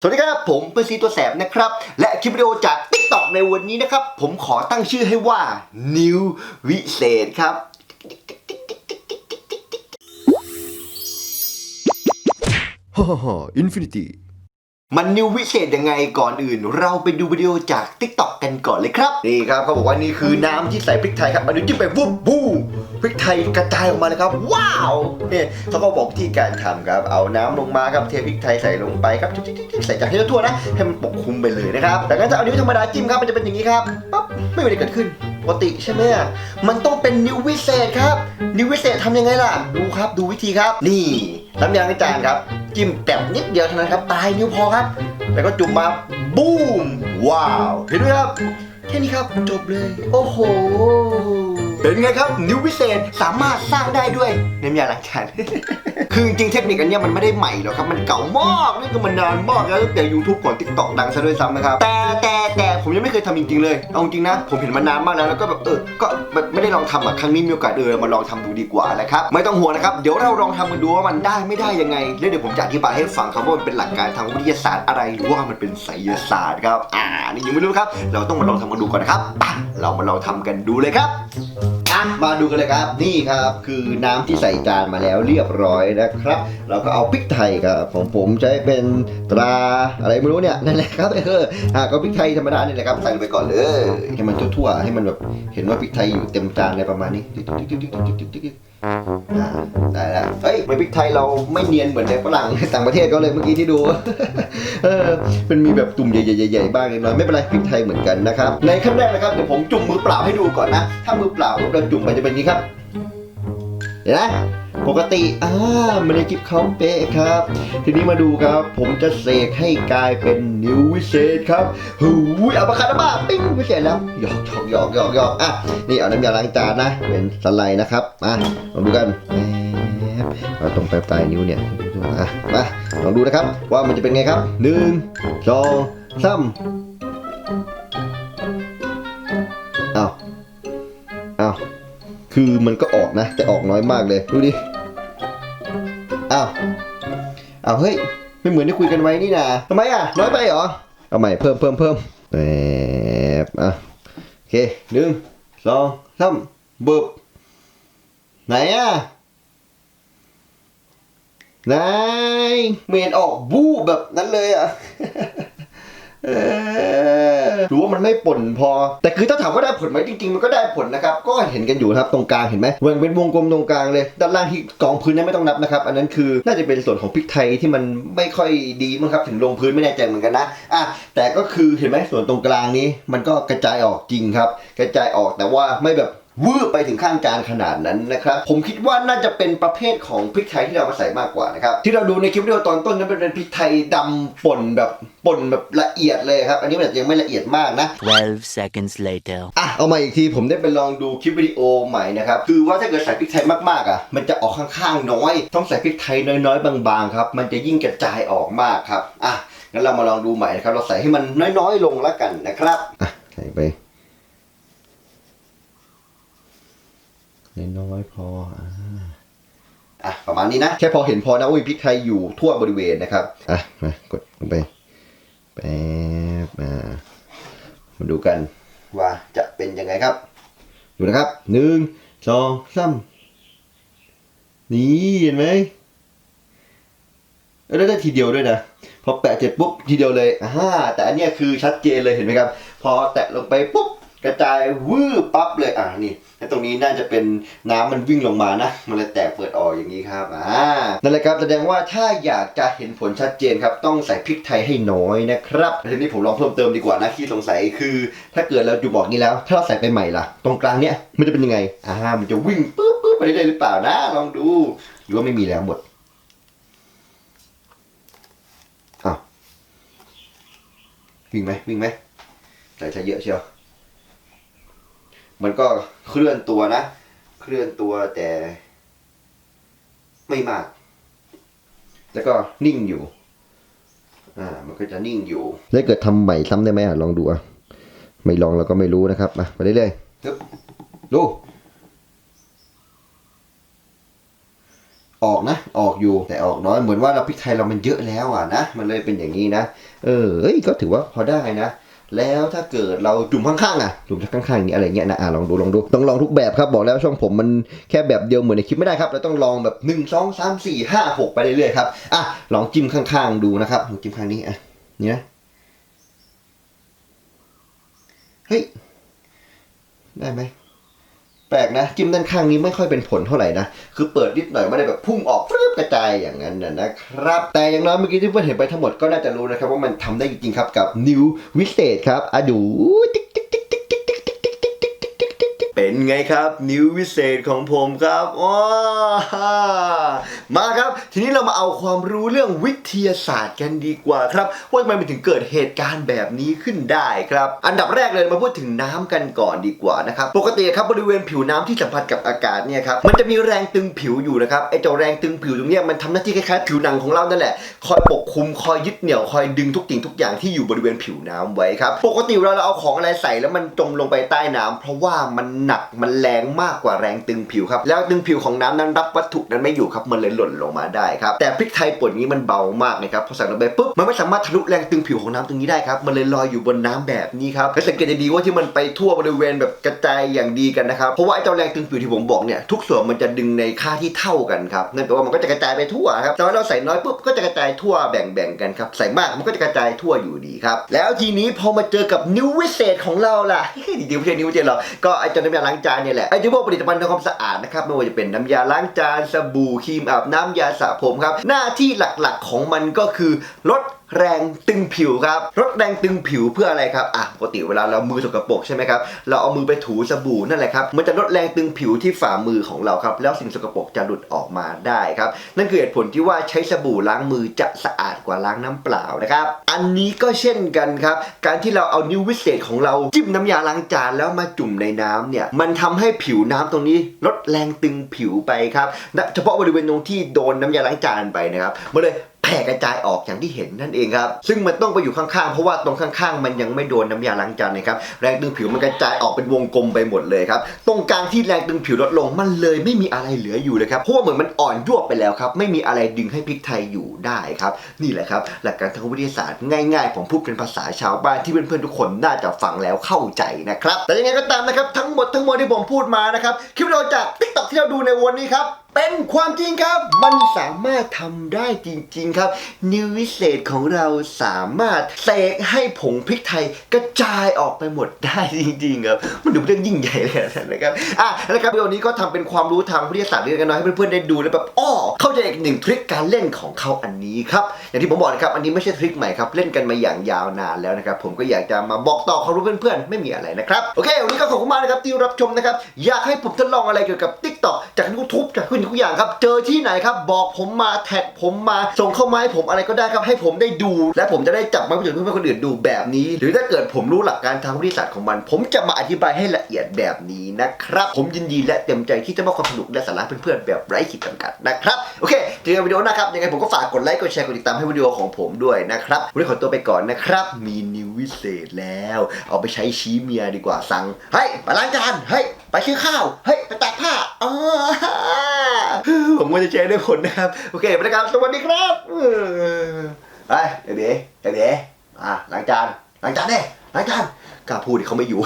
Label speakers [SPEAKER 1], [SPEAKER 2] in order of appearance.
[SPEAKER 1] สวัสดีครับ ผมเป็นซีตัวแสบนะครับ และคลิปวิดีโอจาก TikTok ในวันนี้นะครับ ผมขอตั้งชื่อให้ว่า New วิเศษครับ
[SPEAKER 2] ฮ่าฮ่าฮ่าอินฟินิตี้
[SPEAKER 1] มันนิววิเศษยังไงก่อนอื่น เราไปดูวิดีโอจาก TikTok กันก่อนเลยครับนี่ครับเขาบอกว่านี่คือน้ำที่ใส่พริกไทยครับอันนี้จิ้มไปวุบบูพริกไทยกระจายออกมาเลยครับ ว้าวเนี่ยเขาก็บอกวิธีการทำครับ เอาน้ำลงมาครับเทพริกไทยใส่ลงไปครับใส่จากให้ทั่วๆนะให้มันปกคลุมไปเลยนะครับแต่ก็จะเอานิ้วธรรมดาจิ้มครับมันจะเป็นอย่างนี้ครับปั๊บไม่มีอะไรเกิดขึ้นปกติใช่ไหมมันต้องเป็นนิววิเศษครับ นิววิเศษทำยังไงล่ะ ดูครับดูวิธีครับ นี่ น้ำยางกระจานครับจิ้มแตบนิดเดียวเท่านั้นครับปลายนิ้วพอครับ แล้วก็จุ่มมาบูมว้าวเห็นไหมครับแค่นี้ครับจบเลย โอ้โห เป็นไงครับ นิ้ววิเศษสามารถสร้างได้ด้วยน้ำยาล้างจาน คือจริงเทคนิคอันเนี้ยมันไม่ได้ใหม่หรอกครับมันเก่ามากนี่ก็มันนานมากแล้วตั้งแต่ YouTube ก่อน TikTok ดังซะด้วยซ้ำนะครับแต่แต่แต่ผมยังไม่เคยทำจริงๆเลยเอาจริงนะ ผมเห็นมานานมากแล้วแล้วก็แบบเออก็ไม่ได้ลองทำอะครั้งนี้มีโอกาสเออมาลองทำดูดีกว่านะครับไม่ต้องห่วงนะครับเดี๋ยวเราลองทำกันดูว่ามันได้ไม่ได้ยังไงแล้วเดี๋ยวผมจะอธิบายให้ฟังครับว่ามันเป็นหลักการทางวิทยาศาสตร์อะไรหรือว่ามันเป็นไสยศาสตร์ครับอ่านี่ยังไม่รู้ครับ เราต้องมาลองทำกันดูก่อนนะครับอะเรามาลองทำกันดูเลยครับ มาดูกันเลยครับ นี่ครับคือน้ำที่ใส่จานมาแล้วเรียบร้อยนะครับ เราก็เอาพริกไทยครับของผมใช้เป็นตราอะไรไม่รู้เนี่ยนั่นแหละครับเอออะก็พริกไทยธรรมดาเนี่แหละครับใส่ลงไปก่อนเลยให้มันทั่วๆให้มันแบบเห็นว่าพริกไทยอยู่เต็มจานอะไรประมาณนี้ได้แล้วเฮ้ยทำไมพริกไทยเราไม่เนียนเหมือนในฝรั่งต่างประเทศก็เลยเมื่อกี้ที่ดู เออมันมีแบบตุ่มใหญ่ๆๆบ้างเล็กน้อยไม่เป็นไรพริกไทยเหมือนกันนะครับ ในขั้นแรกนะครับเดี๋ยวผมจุ่มมือเปล่าให้ดูก่อนนะ ถ้ามือเปล่าเราจุ่มไปจะเป็นอย่างนี้ครับ เห็นไหม ปกติอ่ามันในจิบเขาเป๊ะครับ ทีนี้มาดูครับ ผมจะเสกให้กลายเป็นนิ้ววิเศษครับหูยเอาปากกาบ้าปิ้งวิเศษแล้วหยอกหยอกหยอกหยอกหยอกอะนี่เอาน้ำยาล้างจานนะเป็นสไลด์นะครับมาลองดูกันแป๊บเอาตรงปลายปลายนิ้วเนี่ยอะมาลองดูนะครับ ว่ามันจะเป็นไงครับหนึ่งสองสามเอาเอาคือมันก็ออกนะ แต่ออกน้อยมากเลย ดูดิ อ้าวอ้าวเฮ้ยไม่เหมือนที่คุยกันไว้นี่นะทำไมอะน้อยไปเหรอเอาใหม่เพิ่มเพิ่มเพิ่มแอบอะโอเคหนึ่งสองสามบึบไหนอะไหนเมนออกบูแบบนั้นเลยอะ หรือว่ามันไม่ป่นพอ แต่คือถ้าถามว่าได้ผลไหมจริงๆ มันก็ได้ผลนะครับ ก็เห็นกันอยู่ครับตรงกลางเห็นไหมวงเป็นวงกลมตรงกลางเลย ด้านล่างที่กองพื้นนี่ไม่ต้องนับนะครับ อันนั้นคือน่าจะเป็นส่วนของพริกไทยที่มันไม่ค่อยดีมั้งครับ ถึงลงพื้นไม่แน่ใจเหมือนกันนะอะแต่ก็คือเห็นไหมส่วนตรงกลางนี้มันก็กระจายออกจริงครับ กระจายออกแต่ว่าไม่แบบ วืบไปถึงข้างจานขนาดนั้นนะครับ ผมคิดว่าน่าจะเป็นประเภทของพริกไทยที่เรามาใส่มากกว่านะครับ ที่เราดูในคลิปวิดีโอตอนต้นนั้นเป็นพริกไทยดำป่นแบบป่นแบบละเอียดเลยครับ อันนี้มันอาจจะยังไม่ละเอียดมากนะ
[SPEAKER 3] 12 seconds later.
[SPEAKER 1] อะ เอามาอีกทีผมได้ไปลองดูคลิปวิดีโอใหม่นะครับ คือว่าถ้าเกิดใส่พริกไทยมากๆอะ มันจะออกข้างๆน้อย ต้องใส่พริกไทยน้อยๆ บางๆครับ มันจะยิ่งกระจายออกมากครับ อะ งั้นเรามาลองดูใหม่นะครับ เราใส่ให้มันน้อยๆ ลงแล้วกันนะครับ อะ ใส่ไป น้อยพออ่าอะประมาณนี้นะ แค่พอเห็นพอนะอุ้ยพริกไทยอยู่ทั่วบริเวณนะครับ อะมากดลงไปแป๊บมามาดูกันว่าจะเป็นยังไงครับ ดูนะครับหนึ่งสองสามนี่เห็นไหมเออได้ทีเดียวด้วยนะพอแปะเสร็จปุ๊บทีเดียวเลยอ่าแต่อันนี้คือชัดเจนเลยเห็นไหมครับ พอแตะลงไปปุ๊บ กระจายวืบปั๊บเลยอ่านี่แล้วตรงนี้น่าจะเป็นน้ำมันวิ่งลงมานะมันเลยแตกเปิดออกอย่างนี้ครับอ่านั่นแหละครับแสดงว่าถ้าอยากจะเห็นผลชัดเจนครับต้องใส่พริกไทยให้น้อยนะครับทีนี้ผมลองเพิ่มเติมดีกว่านะที่สงสัยคือ ถ้าเกิดเราอยู่บอกนี้แล้ว ถ้าเราใส่ไปใหม่ล่ะ ตรงกลางเนี้ยมันจะเป็นยังไงอ่ามันจะวิ่งปุ๊บปุ๊บไปเรื่อยๆหรือเปล่านะลองดูหรือว่าไม่มีแล้วหมดอ้าววิ่งไหมวิ่งไหมใส่ใช้เยอะเชียว มันก็เคลื่อนตัวนะ เคลื่อนตัวแต่ไม่มาก แล้วก็นิ่งอยู่ อ่า มันก็จะนิ่งอยู่ แล้วเกิดทำใหม่ซ้ำได้ไหมอะลองดูอะ ไม่ลองเราก็ไม่รู้นะครับมาไปเรื่อยๆฮึบดู ออกนะ ออกอยู่ แต่ออกน้อย เหมือนว่าเราพริกไทยเรามันเยอะแล้วอะนะ มันเลยเป็นอย่างนี้นะ เออเอ้ย ก็ถือว่าพอได้นะ แล้วถ้าเกิดเราจุ่มข้างๆอะจุ่มข้างๆอย่างนี้อะไรเงี้ยนะอะลองดูลองดูต้องลองทุกแบบครับบอกแล้วช่องผมมันแค่แบบเดียวเหมือนในคลิปไม่ได้ครับเราต้องลองแบบ 1 2 3 4 5 6 ไปเรื่อยๆครับอะลองจิ้มข้างๆดูนะครับลองจิ้มข้างนี้อะนี่นะเฮ้ยได้ไหม แปลกนะจิ้มด้านข้างนี้ไม่ค่อยเป็นผลเท่าไหร่นะ คือเปิดนิดหน่อยไม่ได้แบบพุ่งออกฟรึบกระจายอย่างนั้นนะครับ แต่อย่างน้อยเมื่อกี้ที่เพื่อนเห็นไปทั้งหมดก็น่าจะรู้นะครับว่ามันทำได้จริงๆครับกับนิววิเศษครับอะดูติ๊ก ไงครับ นิววิเศษของผมครับว้ามาครับ ทีนี้เรามาเอาความรู้เรื่องวิทยาศาสตร์กันดีกว่าครับว่าทำไมมันถึงเกิดเหตุการณ์แบบนี้ขึ้นได้ครับ อันดับแรกเลยมาพูดถึงน้ำกันก่อนดีกว่านะครับปกติครับบริเวณผิวน้ำที่สัมผัสกับอากาศเนี่ยครับมันจะมีแรงตึงผิวอยู่นะครับไอ้เจ้าแรงตึงผิวตรงเนี้ยมันทำหน้าที่คล้ายๆผิวหนังของเรานั่นแหละคอยปกคลุมคอยยึดเหนี่ยวคอยดึงทุกสิ่งทุกอย่างที่อยู่บริเวณผิวน้ำไว้ครับปกติเวลาเราเอาของอะไรใส่แล้วมันจมลงไปใต้น้ำเพราะว่ามันหนักมันแรงมากกว่าแรงตึงผิวครับ แล้วตึงผิวของน้ำนั้นรับวัตถุนั้นไม่อยู่ครับ มันเลยหล่นลงมาได้ครับ แต่พริกไทยป่นนี้มันเบามากนะครับ พอใส่ลงไปปุ๊บ มันไม่สามารถทะลุแรงตึงผิวของน้ำตรงนี้ได้ครับ มันเลยลอยอยู่บนน้ำแบบนี้ครับ และสังเกตดีว่าที่มันไปทั่วบริเวณแบบกระจายอย่างดีกันนะครับ เพราะว่าไอ้เจ้าแรงตึงผิวที่ผมบอกเนี่ย ทุกส่วนมันจะดึงในค่าที่เท่ากันครับ นั่นแปลว่ามันก็จะกระจายไปทั่วครับแต่ว่าเราใส่น้อยปุ๊บก็จะกระจายทั่วแบ่งๆกันครับ ใส่มากมันก็จะกระจายทั่วอยู่ดีครับ แล้วทีนี้พอมาเจอกับนิ้ววิเศษของเราล่ะจริงๆไม่ใช่นิ้ววิเศษหรอกก็ไอ้เจ้าน้ำยาล้างจานเนี่ยแหละไอ้ที่พวกผลิตภัณฑ์ทำความสะอาดนะครับไม่ว่าจะเป็นน้ำยาล้างจานสบู่ครีมอาบน้ำยาสระผมครับหน้าที่หลักๆของมันก็คือลด แรงตึงผิวครับลดแรงตึงผิวเพื่ออะไรครับอะปกติเวลาเรามือสกปรกใช่ไหมครับเราเอามือไปถูสบู่นั่นแหละครับมันจะลดแรงตึงผิวที่ฝ่ามือของเราครับแล้วสิ่งสกปรกจะหลุดออกมาได้ครับนั่นคือเหตุผลที่ว่าใช้สบู่ล้างมือจะสะอาดกว่าล้างน้ำเปล่านะครับอันนี้ก็เช่นกันครับการที่เราเอานิ้ววิเศษของเราจิ้มน้ำยาล้างจานแล้วมาจุ่มในน้ำเนี่ยมันทำให้ผิวน้ำตรงนี้ลดแรงตึงผิวไปครับเฉพาะบริเวณตรงที่โดนน้ำยาล้างจานไปนะครับมันเลย แผ่กระจายออกอย่างที่เห็นนั่นเองครับ ซึ่งมันต้องไปอยู่ข้างๆ เพราะว่าตรงข้างๆ มันยังไม่โดนน้ำยาล้างจานนะครับแรงดึงผิวมันกระจายออกเป็นวงกลมไปหมดเลยครับตรงกลางที่แรงดึงผิวลดลงมันเลยไม่มีอะไรเหลืออยู่เลยครับเพราะว่าเหมือนมันอ่อนยวบไปแล้วครับไม่มีอะไรดึงให้พริกไทยอยู่ได้ครับนี่แหละครับหลักการทางวิทยาศาสตร์ง่ายๆผมพูดเป็นภาษาชาวบ้านที่เพื่อนๆทุกคนน่าจะฟังแล้วเข้าใจนะครับแต่ยังไงก็ตามนะครับทั้งหมดทั้งมวลที่ผมพูดมานะครับคลิปวิดีโอจากติ๊กต็อกที่เราดูในวันนี้ครับ เป็นความจริงครับ มันสามารถทำได้จริง ๆครับ นิววิเศษของเราสามารถเสกให้ผงพริกไทยกระจายออกไปหมดได้จริงๆครับมันดูเรื่องยิ่งใหญ่เลยนะครับอะนะครับวิดีโอนี้ก็ทำเป็นความรู้ทางวิทยาศาสตร์เล็กๆน้อยให้เพื่อนๆได้ดูแล้วแบบอ้อเข้าใจอีกหนึ่งทริคการเล่นของเขาอันนี้ครับอย่างที่ผมบอกนะครับอันนี้ไม่ใช่ทริคใหม่ครับเล่นกันมาอย่างยาวนานแล้วนะครับผมก็อยากจะมาบอกต่อความรู้เพื่อนๆไม่มีอะไรนะครับโอเควันนี้ก็ขอบคุณมากนะครับที่รับชมนะครับอยากให้ผมทดลองอะไรเกี่ยวกับ Tik t o อกจาก YouTube จากทุกอย่างครับ เจอที่ไหนครับบอกผมมาแท็กผมมาส่งเข้ามาให้ผมอะไรก็ได้ครับให้ผมได้ดู และผมจะได้จับมาเพื่อนเพื่อนคนอื่นดูแบบนี้ หรือถ้าเกิดผมรู้หลักการทางวิทยาศาสตร์ของมัน ผมจะมาอธิบายให้ละเอียดแบบนี้นะครับ ผมยินดีและเต็มใจที่จะมอบความสนุกและสาระเพื่อนๆแบบไร้ขีดจำกัดนะครับโอเคเจอกันวิดีโอหนะครับยังไงผมก็ฝากกดไลค์กดแชร์กดติดตามให้วิดีโอของผมด้วยนะครับวันนี้ขอตัวไปก่อนนะครับ มีนิววิเศษแล้ว เอาไปใช้ชี้เมียดีกว่าสั่งเฮ้ยไปล้างจานเฮ้ยไปซื้อข้าวเฮ้ยไปตากผ้าอ๋อผมก็จะใช้ได้ผลนะครับ โอเคไปนะครับ สวัสดีครับไปเดี๋ยวเดี๋ยวเดี๋ยวอะล้างจานล้างจานเด้ล้างจานกล้าพูดเขาไม่อยู่